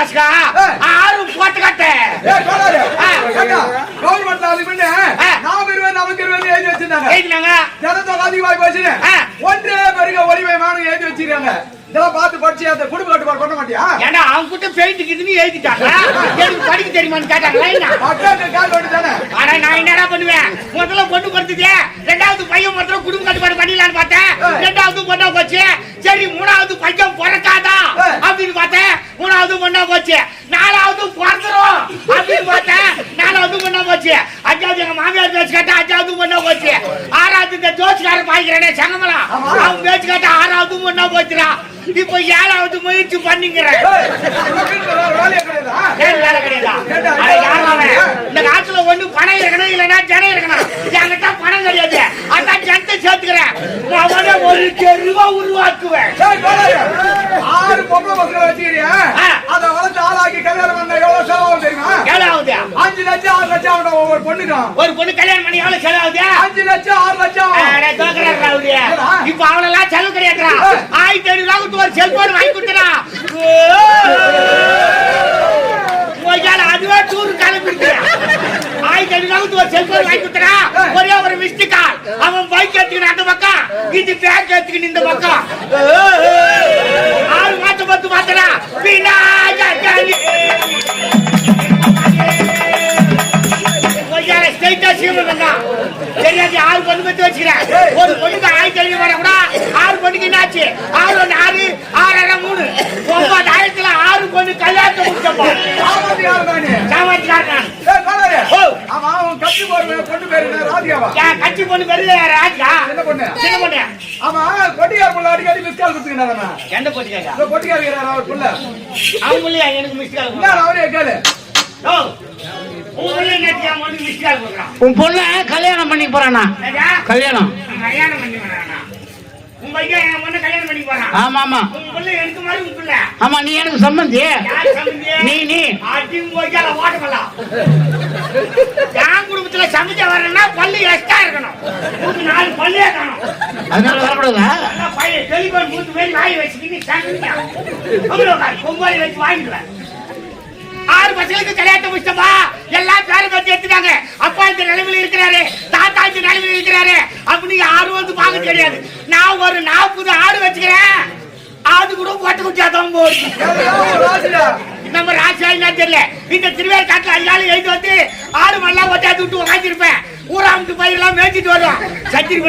பசங்க ஆறு போட்டு காட்டு. கவர்மெண்ட்ல. நாம நமக்கு இருபது எழுதி வச்சிருந்தாங்க. எழுதினாங்க. ஜனத்தொகை அதிகமாகி. ஒன்றே பெருக ஒளிவை எழுதி வச்சிருக்காங்க. இதெல்லாம் பார்த்து படிச்சு அந்த குடும்ப கட்டுப்பாடு பண்ண மாட்டியா? ஏண்டா அவங்க கிட்ட பெயிண்ட் கிட்டுன்னு எழுதிட்டாங்க எனக்கு படிக்க தெரியுமான்னு கேட்டாங்களா அக்காவுக்கு கால் வேண்டியதானே? ஆனா நான் என்னடா பண்ணுவேன்? முதல்ல பொண்ணு கொடுத்தது ரெண்டாவது பையன் முதல்ல குடும்ப கட்டுப்பாடு பண்ணிடலான்னு பார்த்தேன். ரெண்டாவது பொண்ணா போச்சு. சரி மூணாவது பையன் பிறக்காதா அப்படின்னு பார்த்தேன் மூணாவது பொண்ணா போச்சு. நாலாவது பிறந்துரும். அப்படின்னு பார்த்தேன் நாலாவது பொண்ணா போச்சு. அஞ்சாவது எங்க மாமியார் பேச்சு கேட்டா அஞ்சாவது பொண்ணா போச்சு. ஆறாவது இந்த ஜோசிக்காரன் பாய்க்கிறேனே சங்கமலாம் அவன் பேச்சு கேட்டா ஆறாவது பொண்ணா போச்சுடா. இப்போ ஏழாவது முயற்சி பண்ணிக்கிறேன் வேலை கிடையாதா? இந்த காலத்துல ஒண்ணு பணம் இருக்கணும் இல்லைன்னா ஜனம் இருக்கணும். என்கிட்ட பணம் கிடையாது. அதான் ஜனத்தை சேர்த்துக்கிறேன். அவனை ஒரு தெருவா உருவாக்குவேன். ஆறு பொம்பளை வச்சுக்கிறியா? ஆ. அதை வளர்த்து ஆளாக்கி கல்யாணம் பண்ணா எவ்வளவு செலவாகும் தெரியுமா? எவ்வளவு அஞ்சு லட்சம் ஆறு லட்சம் ஆகணும் ஒவ்வொரு பொண்ணுக்கும். ஒரு பொண்ணு கல்யாணம் பண்ணி எவ்வளவு செலவாகுது? அஞ்சு லட்சம் ஆறு லட்சம். இப்ப அவனெல்லாம் செலவு கிடையாதுடா. ஆயிரத்தி ஐநூறு ரூபா கொடுத்து ஒரு செல்போன் வாங்கி கொடுத்துடா. அதுவே டூர் கிளம்பிட்டு ஆயிரத்தி ஐநூறு ரூபா கொடுத்து ஒரு செல்போன் வாங்கி கொடுத்துடா. ஒரே ஒரு மிஸ்டு கால் அவன் பைக் எடுத்துக்கிட்டு அந்த பக்கம். இது பேக் எடுத்துக்கிட்டு இந்த பக்கம். ஆறு மாசம் பத்து மாத்தடா விநாயகனே. சீமன் வேண்டாம் தெரியாது ஆறு பொண்ணு பத்தி வச்சுக்கிறேன். ஒரு பொண்ணுக்கு ஆயிரத்தி ஐநூறு வர கூட ஆறு பொண்ணுக்கு என்னாச்சு? ஆறு ஒன்று ஆறு ஆறாயிரம் மூணு. ஒன்பதாயிரத்துல ஆறு பொண்ணு கல்யாணத்தை முடிச்சப்போ. கட்சி பொண்ணு பேரு என்ன? ராதிகாவா? கட்சி பொண்ணு பெரிய ராஜா என்ன பொண்ணு? சின்ன பொண்ணு. ஆமா, கொட்டிக்கார புள்ள அடிக்கடி miss call கொடுத்துக்கினாராமா? எந்த பொண்ணு கேட்டா இந்த கொட்டிக்கார இருக்கிறாரா அவர் புள்ள? அவங்க எனக்கு மிஸ் கால் என்ன அவரே கேளு. உன் பொண்ண கல்யாணம் பண்ணி போறானா? கல்யாணம். வரானா ஆமா ஆமா. ஆமா நீ எனக்கு சம்பந்தி? நீ நீ. என் குடும்பத்துல சமைச்ச வரணும்னா பள்ளி எக்ஸ்ட்ரா இருக்கணும். நாலு பள்ளியே காணும். அதனால வரக்கூடாதா? டெலிபோன் மூத்து மேல் வாய் வச்சுக்கிட்டு வச்சு வாங்கிடுவேன். பசங்களுக்கு கல்யாணத்தை முடிச்சப்பா எல்லாம் பேரை பத்தி எடுத்துட்டாங்க. அப்பா இந்த நிலைமையில இருக்கிறாரு. தாத்தா இந்த நிலைமையில இருக்கிறாரு. அப்படின்னு யாரும் வந்து பார்க்க தெரியாது. நான் ஒரு நாற்பது ஆடு வச்சுக்கிறேன். அது கூட போட்டு குச்சாதான் போகுது. நம்ம ராசியா என்ன தெரியல. இந்த திருவேல் காட்டுல ஐயாலும் எழுதி வந்து ஆடு மல்லாம் ஒட்டாந்து விட்டு உக்காந்துருப்பேன் ஊராமுட்டு பயிரெல்லாம் மேய்ச்சிட்டு வருவோம் சத்திரி